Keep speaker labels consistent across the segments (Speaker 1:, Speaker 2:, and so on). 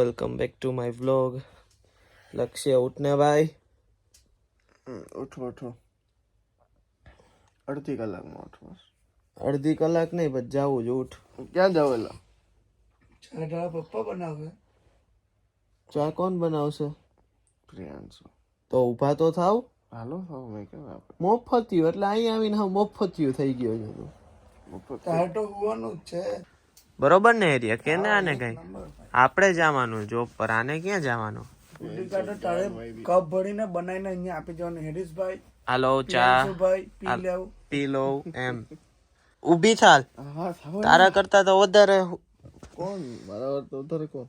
Speaker 1: Welcome back to my vlog. Lakshya ઉઠને ભાઈ.
Speaker 2: ઉઠો ઉઠો. અડધી કલાકમાં ઉઠો
Speaker 1: અડધી કલાક નહીં બસ જાવું જ ઉઠ.
Speaker 2: ક્યાં જાવ એલા?
Speaker 3: પપ્પા બનાવે?
Speaker 1: ચા કોણ બનાવશે?
Speaker 2: પ્રિયાંશુ.
Speaker 1: તો ઊભા તો થાવ.
Speaker 2: હાલો હાલો મેં કેમ આપણે
Speaker 1: મોફતિયું એટલે અહીં આવીને હવે મોફતિયું થઈ ગયો છે તું.
Speaker 2: મોફત
Speaker 3: તો હોવાનું જ છે.
Speaker 1: બરોબર ને એરિયા? કે ને આને કઈ? આપણે જવાનું જોબ પર આને ક્યાં જવાનું?
Speaker 3: કપ ભરીને બનાવીને અહીંયા આપી દેવાનું. હેરીશભાઈ
Speaker 1: હાલો ચા.
Speaker 3: ભાઈ પી
Speaker 1: લો એમ. ઊભી થાલ. તારા કરતા તો વધારે
Speaker 2: કોણ? બરાબર તો વધારે કોણ?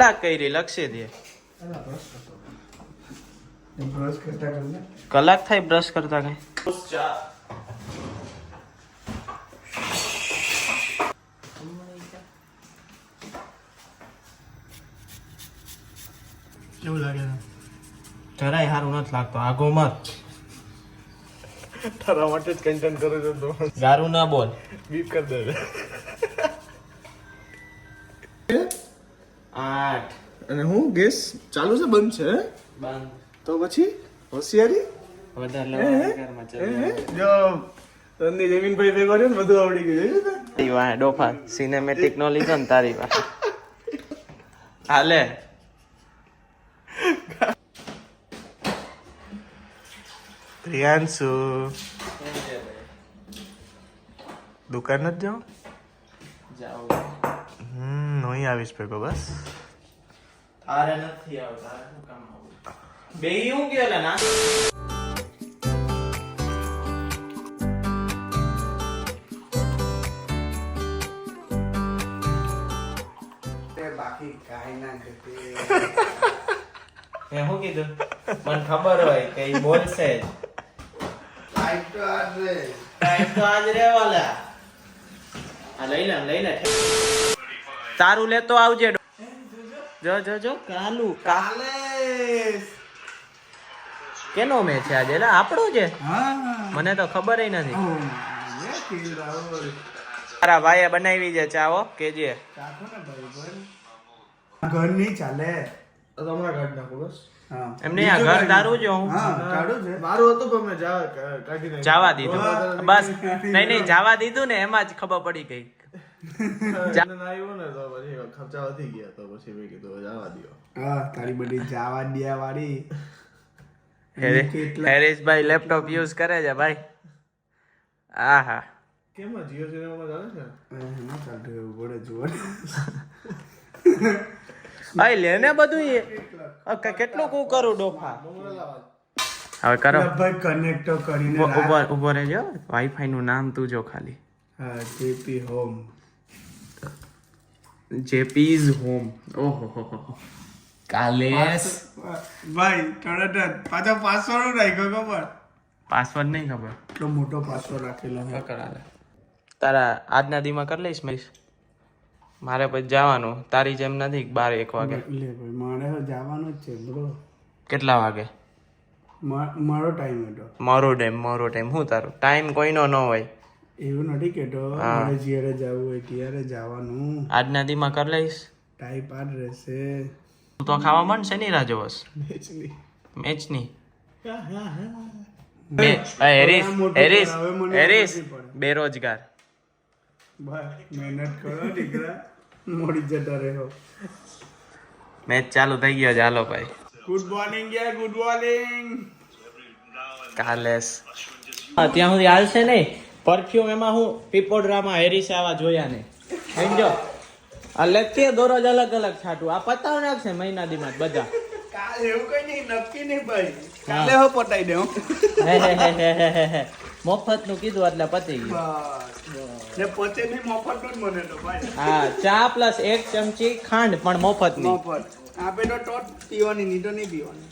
Speaker 1: કલાક કરી લક્ષે દે
Speaker 3: બ્રશ કરતા કરતા
Speaker 1: કલાક થાય બ્રશ કરતા કઈ.
Speaker 3: કેવું લાગે
Speaker 1: જરાય સારું નથી લાગતો. આગો મત
Speaker 2: તારા માટે જ કન્ટેન્ટ કરું છું તો.
Speaker 1: ગારું ના બોલ.
Speaker 2: બીપ કરી દે
Speaker 1: આઠ.
Speaker 2: અને હું ગેસ ચાલુ છે બંધ છે
Speaker 1: બંધ.
Speaker 2: તો પછી હોશિયારી? જો તને જમીનભાઈ ભેગો રહ્યો ને બધું આવડી ગયું?
Speaker 1: તારી વાહે ડોફા સિનેમેટિક નો લીધો ને તારી વાહે. હાલે.
Speaker 2: પ્રિયાંશુ. દુકાન જ જાઉં.
Speaker 1: જાઓ
Speaker 2: હમ. નહીં આવીશ ભેગો બસ.
Speaker 1: તારે નથી આવતા શું કામ આવું? બે હું ગયો લે ના?
Speaker 3: તે બાકી કાંઈ ના કરતી
Speaker 1: મેં શું કીધું? મને ખબર હોય કે એ બોલશે જ.
Speaker 3: લાઈટ તો આજ. રે
Speaker 1: ટાઈમ તો આજ રે વાલા આ લઈ લે લઈ લે. તારું લેતો આવજે. જો જો જો કાલુ
Speaker 3: કાલે
Speaker 1: કેનો મેચ છે આજે? લા આપણો છે? મને તો ખબર નથી. તારા ભાઈએ બનાવી છે ચાવો કેજે.
Speaker 3: ભાઈ ભાઈ. ઘર નહીં ચાલે.
Speaker 2: તમારા કાઢ નાખો બસ.
Speaker 1: એમને આ ઘર તારું જ હું.
Speaker 3: છે
Speaker 2: મારું હતું પણ મેં જા કાઢી નાખ્યું.
Speaker 1: જવા દીધું. બસ. નહીં નહીં જવા દીધું ને એમાં જ ખબર પડી ગઈ.
Speaker 2: આવ્યું ને તો પછી ખર્ચા વધી ગયા તો પછી મેં કીધું જવા દ્યો.
Speaker 3: હા તારી બધી જાવા દિયા વાળી. કેટલા-
Speaker 1: લેપટોપ યુઝ કરે છે ભાઈ. આહા.
Speaker 2: કેમ જીઓ સિનેમામાં ચાલે છે?
Speaker 3: ના ચાલતું એવું પડે જોડે
Speaker 1: ભાઈ લે બધું એ. કેટલું કું કરું ડોફા? હવે કરો.
Speaker 3: ભાઈ કનેક્ટો કરીને
Speaker 1: ઉભો- ઊભો ઊભો રહેજો. વાઈફાઈ નું નામ તું જો ખાલી.
Speaker 3: હા જેપી હોમ
Speaker 1: જેપીઝ હોમ. ઓહો હો હો કાલેસ
Speaker 3: ભાઈ તરત પાછો પાસવર્ડ રાખ્યો ખબર?
Speaker 1: પાસવર્ડ નહીં ખબર.
Speaker 3: એટલો મોટો પાસવર્ડ રાખેલો હે
Speaker 1: કરાલે તારા આજના દીમાં કરી લઈશ મરીશ મારે પછી જવાનું. તારી જેમ નથી બાર એક વાગે.
Speaker 3: લે ભાઈ મારે જવાનું જ છે બ્રો
Speaker 1: કેટલા વાગે?
Speaker 3: મારો ટાઈમ હતો
Speaker 1: મારો ટાઈમ મારો ટાઈમ. શું તારો? ટાઈમ કોઈનો ન હોય.
Speaker 3: એવું નથી કેતો. મારે જ્યારે જવું હોય ત્યારે જવાનું.
Speaker 1: આજના દીમાં કરી લઈશ.
Speaker 3: ટાઈપ આ રહેશે.
Speaker 1: તો ખાવા માંડશે નહીં રાજોસ
Speaker 2: મેચની.
Speaker 1: મેચની. બે આ હેરીસ હેરીસ હેરીસ બેરોજગાર.
Speaker 3: મહેનત કરો દીકરા. મોડી જતા રહ્યો
Speaker 1: મેચ ચાલુ થઈ ગયો ચાલો ભાઈ.
Speaker 3: ગુડ મોર્નિંગ યાર ગુડ મોર્નિંગ
Speaker 1: કાલેસ ત્યાં સુધી હાલશે નહીં. પરફ્યુમ એમાં હું પીપોડરામાં હેરીસે આવા જોયા નહીં. સમજો આ લખીએ દરરોજ અલગ અલગ છાટું. આ પતાવ નાખશે મહિના દીમાં બધા.
Speaker 3: કાલ એવું કઈ નહીં નક્કી નહીં ભાઈ. કાલે હો પટાઈ દે
Speaker 1: હે હે હે હે હે હે હે. મફતનું કીધું એટલે પતી ગયું.
Speaker 3: ને પચે નહીં મફત જ મને તો ભાઈ.
Speaker 1: હા ચા પ્લસ એક ચમચી ખાંડ પણ મફતની.
Speaker 3: મફત. આપે તો ટોટ પીવાની નહીં તો નહીં પીવાની.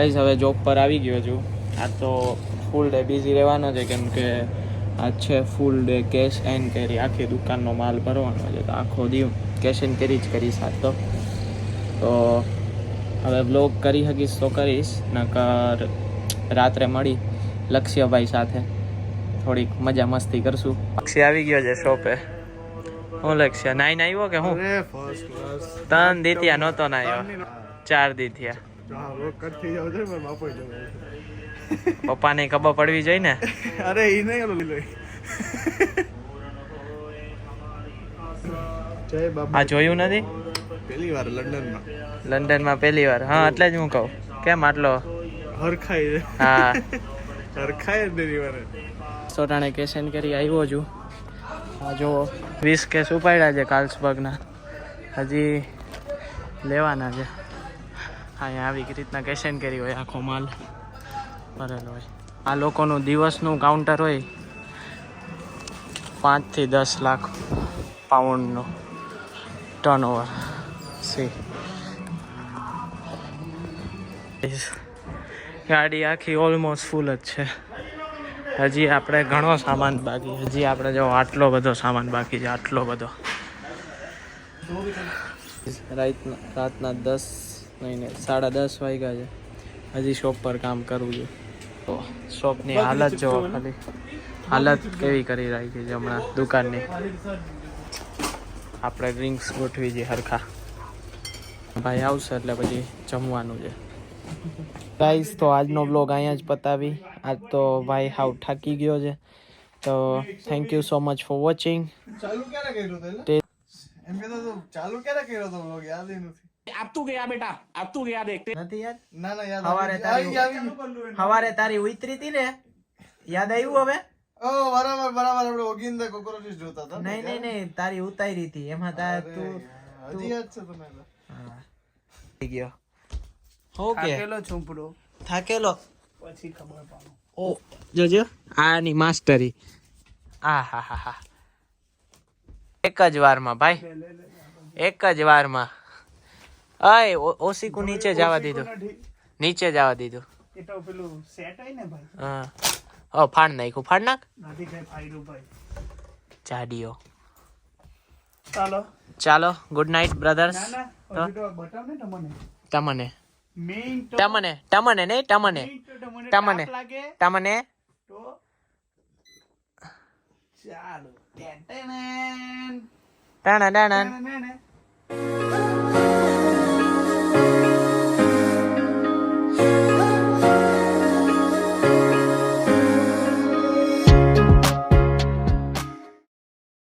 Speaker 1: ગાઈઝ હવે જોબ પર આવી ગયો છું. આ તો ફૂલ ડે બિઝી રહેવાનો છે કેમ કે આ છે full day cash and carry આખી દુકાનનો માલ ભરવાનો છે તો આખો દિવસ કેશ એન્ડ કેરી જ કરીશ આજ તો. તો હવે બ્લોગ કરી શકીશ તો કરીશ નકર રાત્રે મળી લક્ષ્યભાઈ સાથે. થોડીક મજા મસ્તી કરશું. લક્ષ્ય આવી ગયો છે શોપે હું લક્ષ્ય? નાઈ આવ્યો કે હું? ત્રણ દીથિયા નહોતો ના આવ્યો. ચાર દીથિયા. પપ્પાને ખબર પડવી જોઈએ ને?
Speaker 2: અરે ઈ નહીં લીલો.
Speaker 1: આ જોયું નથી?
Speaker 2: પહેલી વાર લંડનમાં.
Speaker 1: લંડનમાં પહેલી વાર. હા એટલે જ હું કહું. કેમ આટલો?
Speaker 2: હરખાઈ
Speaker 1: હા.
Speaker 2: હરખાઈ જ નહીં વાર.
Speaker 1: સોટાણે કેસેન કરી આવ્યો છું. આ જો વીસ કેસ ઉપાડ્યા છે કાર્લ્સબર્ગના હજી લેવાના છે. અહીંયા આવી રીતના કેશન કરી હોય આખો માલ. ભરેલો હોય. આ લોકોનું દિવસનું કાઉન્ટર હોય પાંચથી દસ લાખ પાઉન્ડનું ટર્ન ઓવર સી ગાડી આખી ઓલમોસ્ટ ફૂલ જ છે. હજી આપણે ઘણો સામાન બાકી. હજી આપણે જો આટલો બધો સામાન બાકી છે, આટલો બધો. રાતના દસ નહીં નહીં સાડા દસ વાગ્યા છે. હજી શોપ પર કામ કરવું છે. તો શોપની હાલત જો ખાલી. હાલત કેવી કરી રાખી છે હમણાં દુકાનની? આપણે ડ્રિંક્સ ગોઠવી છે હરખા. ભાઈ આવશે એટલે પછી જમવાનું છે. ગાઈસ તો આજનો બ્લોગ અહીંયા જ પતાવી. આજ તો ભાઈ હાવ થાકી ગયો છે. તો thank you so much for watching
Speaker 2: ચાલુ ક્યારે કર્યો તે એમ કહેતો તો ચાલુ ક્યારે કર્યો તો બ્લોગ યાદ ય દેખતે
Speaker 1: નથી યાદ?
Speaker 2: ના ના યાદ હવારે
Speaker 1: તારી
Speaker 2: ગયું, ગયું.
Speaker 1: સવારે તારી ઉતરી હતી ને? યાદ આવ્યું હવે?
Speaker 2: ઓ બરાબર બરાબર. આપણે ઓગિંદા કોક્રોચીસ જોતા હતા
Speaker 1: નહીં નહીં નહીં. તારી ઉતારી હતી. એમાં તાર તું
Speaker 2: હજી યાદ છે તને
Speaker 1: હા. થઈ ગયો. ઓકે.
Speaker 3: થાકેલો છુંપડો
Speaker 1: થાકેલો.
Speaker 3: પછી ખબર પાડો.
Speaker 1: ઓ. જોજો આની માસ્ટરી. આ હા હા હા. એક જ વારમાં ભાઈ. એક જ વારમાં. અય ઓસીકુ નીચે જવા દીધું. નીચે જવા દીધું.
Speaker 3: એ તો પેલું સેટ હોય ને ભાઈ?
Speaker 1: હા. ઓ ફાડ નાખ્યું. ફાડ નાખ.
Speaker 3: નથી કઈ ફાયદો ભાઈ.
Speaker 1: જાડીઓ.
Speaker 3: ચાલો.
Speaker 1: ચાલો ગુડ નાઇટ બ્રધર્સ
Speaker 3: ના ના તો? બતાવ ને તમને.
Speaker 1: તમને. તમને તમને નહીં તમને.
Speaker 3: તમને
Speaker 1: તમને.
Speaker 3: તો ચાલો. Ten ten. Ten ten.